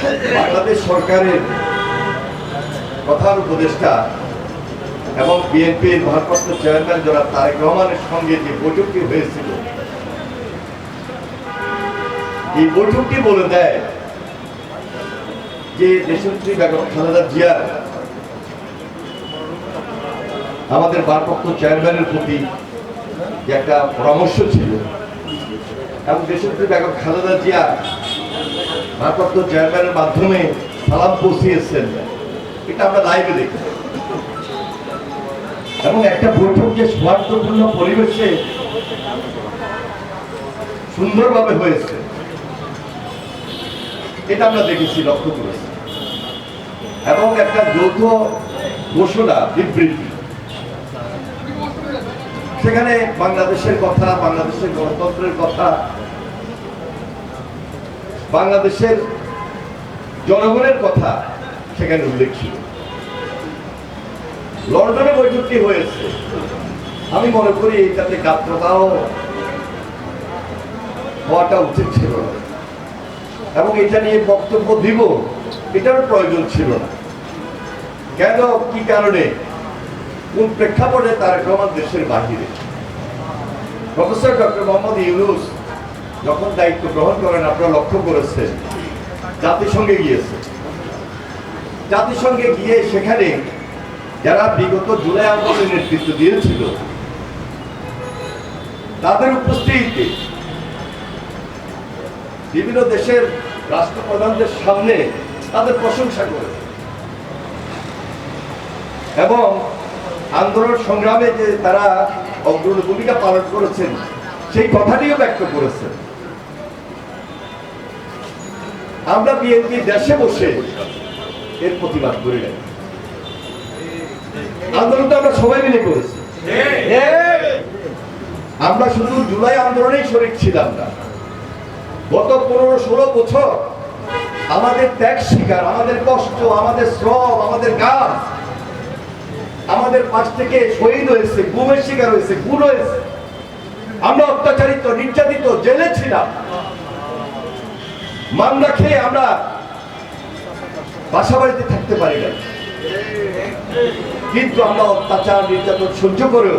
বাংলাদেশ সরকারের প্রধান উপদেষ্টা এবং বিএনপির ভারপ্রাপ্ত চেয়ারম্যান জনাব তারেক রহমানের সঙ্গে যে বৈঠকটি হয়েছিল, এই বৈঠকটি বলে দেয় যে দেশনেত্রী বেগম খালেদা জিয়ার আমাদের ভারপ্রাপ্ত চেয়ারম্যানের প্রতি যে একটা পরামর্শ ছিল এবং দেশনেত্রী বেগম খালেদা জিয়া ভারপ্রাপ্ত চেয়ারম্যানের মাধ্যমে সালাম পৌঁছিয়েছেন। এটা আমরা লাইভে দেখি। এবং একটা বৈঠক যে সৌহার্দ্যপূর্ণ পরিবেশে সুন্দরভাবে হয়েছে, এটা আমরা দেখেছি, লক্ষ্য করেছি। এবং একটা যৌথ ঘোষণা, বিবৃতি। সেখানে বাংলাদেশের কথা, বাংলাদেশের গণতন্ত্রের কথা বাংলাদেশের জনগণের কথা সেখানে উল্লেখ ছিল। লন্ডনে বৈঠকটি হয়েছে। আমি মনে করি এটাতে গাত্রতাও হওয়াটা উচিত ছিল এবং এটা নিয়ে বক্তব্য দিব এটারও প্রয়োজন ছিল না। কেন, কি কারণে, কোন প্রেক্ষাপটে তারেক রহমান দেশের বাহিরে? প্রফেসর ডক্টর মোহাম্মদ ইউনুস যখন দায়িত্ব গ্রহণ করেন, আপনারা লক্ষ্য করেছেন, জাতিসংঘে গিয়েছে। জাতিসংঘে গিয়ে সেখানে যারা বিগত জুলাই আন্দোলনের নেতৃত্ব দিয়েছিল, তাদের উপস্থিতিতে বিভিন্ন দেশের রাষ্ট্রপ্রধানদের সামনে তাদের প্রশংসা করে এবং আন্দোলন সংগ্রামে যে তারা অগ্রণী ভূমিকা পালন করেছেন, সেই কথাটিও ব্যক্ত করেছেন। আমরা বিএনপি দেশে বসে এর প্রতিবাদ করি নাই। আন্দোলনটা আমরা সবাই মিলে করেছি। আমরা শুধু জুলাই আন্দোলনেই শরিক ছিলাম না। গত পনেরো ষোলো বছর আমাদের ত্যাগ শিকার আমাদের কষ্ট, আমাদের শ্রম, আমাদের কাজ, আমাদের পাশ থেকে শহীদ হয়েছে, গুমের শিকার হয়েছে গুণ হয়েছে। আমরা অত্যাচারিত, নির্যাতিত, জেলে ছিলাম। মামলা খেয়ে আমরা বাসা বাড়িতে থাকতে পারি না কিন্তু আমরা অত্যাচার, নির্যাতন সহ্য করেও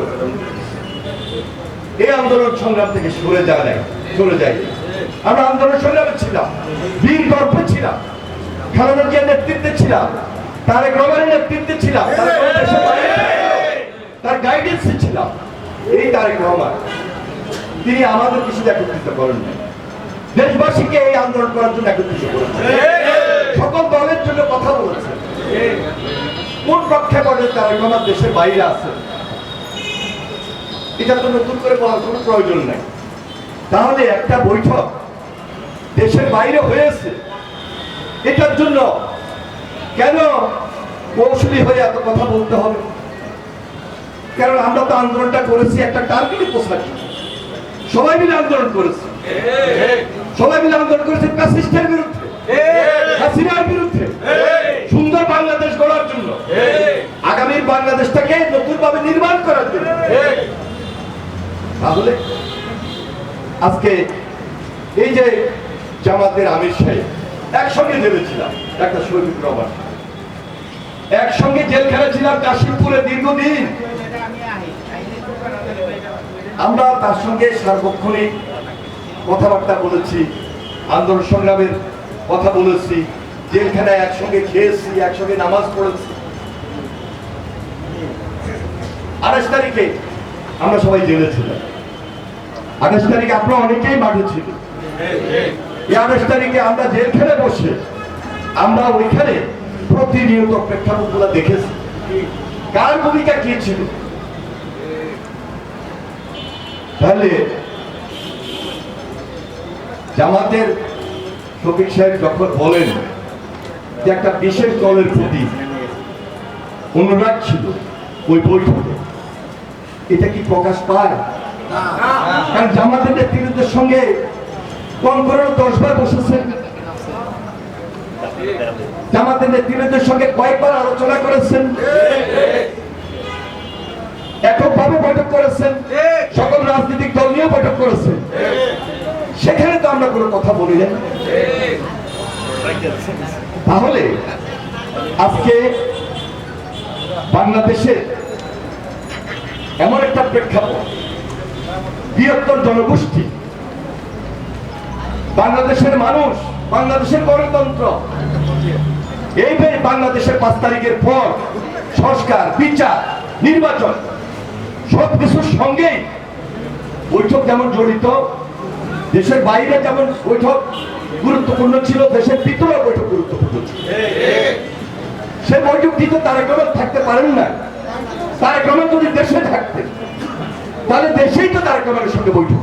এই আন্দোলন সংগ্রাম থেকে সরে যাওয়া নাই সরে যাই আমরা আন্দোলন সংগ্রামে ছিলাম বীর গর্ভে ছিলাম, খালেদা জিয়ার নেতৃত্বে ছিলাম, তারেক রহমানের নেতৃত্বে ছিলাম। তার গাইডেন্সে ছিলাম। এই তারেক রহমান, তিনি আমাদের কিছু একত্রিত করেন নাই দেশবাসীকে এই আন্দোলন করার জন্য একত্রিত করেছেন সকল দলের জন্য কথা বলেছেন। কোন পক্ষে প্রেক্ষাপটে তারেক রহমান দেশের বাইরে আছে? এটা তো নতুন করে বলার কোনো প্রয়োজন নাই। তাহলে একটা বৈঠক দেশের বাইরে হয়েছে। এটার জন্য কেন কৌশলী হয়ে এত কথা বলতে হবে? কারণ আমরা তো আন্দোলনটা করেছি, একটা টার্গেটে পৌঁছার সবাই মিলে আন্দোলন করেছে। সবাই মিলে আন্দোলন করেছে প্যাসিস্টের বিরুদ্ধে, হাসিনার বিরুদ্ধে, সুন্দর বাংলাদেশ গড়ার জন্য, আগামীর বাংলাদেশটাকে নতুন ভাবে নির্মাণ করার জন্য। তাহলে আজকে এই যে জামাতের আমির সাহেব, একসঙ্গে জেলেছিলাম একটা শহীদ রহমান একসঙ্গে জেলখানে ছিলাম কাশিমপুরে দীর্ঘদিন। আমরা তার সঙ্গে সার্বক্ষণিক কথাবার্তা বলেছি, আন্দোলন সংগ্রামের কথা বলেছি, জেলখানায় একসঙ্গে খেয়েছি, একসঙ্গে নামাজ পড়েছি। আঠাশ তারিখে আমরা সবাই জেলে ছিলাম। আঠাশ তারিখে আপনারা অনেকেই মাঠে ছিল এই আঠাশ তারিখে আমরা জেলখানে বসে আমরা ওইখানে প্রতিনিয়ত প্রেক্ষাপটগুলো দেখেছি। কার ভূমিকা কি ছিল? তাহলে জামাতের শফিক সাহেব যখন বলেন যে একটা বিশেষ দলের প্রতি অনুরাগ ছিল ওই বৈঠকে, এটা কি প্রকাশ পায়? কারণ জামাতের নেতৃত্বের সঙ্গে কম করে দশ বার বসেছেন জামাতের নেতৃত্বের সঙ্গে কয়েকবার আলোচনা করেছেন। এত এককভাবে বৈঠক করেছেন। সকল রাজনৈতিক দল নিয়েও বৈঠক করেছেন আমরা কোনো কথা বলি না। তাহলে আজকে বাংলাদেশের এমন একটা প্রেক্ষাপট, বৃহত্তর জনগোষ্ঠী, বাংলাদেশের মানুষ, বাংলাদেশের গণতন্ত্র এইভাবে বাংলাদেশের পাঁচ তারিখের পর সংস্কার, বিচার, নির্বাচন সব কিছুর সঙ্গেই বৈঠক যেমন জড়িত দেশের বাইরে যেমন বৈঠক গুরুত্বপূর্ণ ছিল, দেশের ভিতরে বৈঠক গুরুত্বপূর্ণ ছিল সে বৈঠকটিতে তারেক রহমান থাকতে পারেন না তারেক রহমান যদি দেশে থাকতেন, তাহলে দেশেই তো তারেক রহমানের সঙ্গে বৈঠক।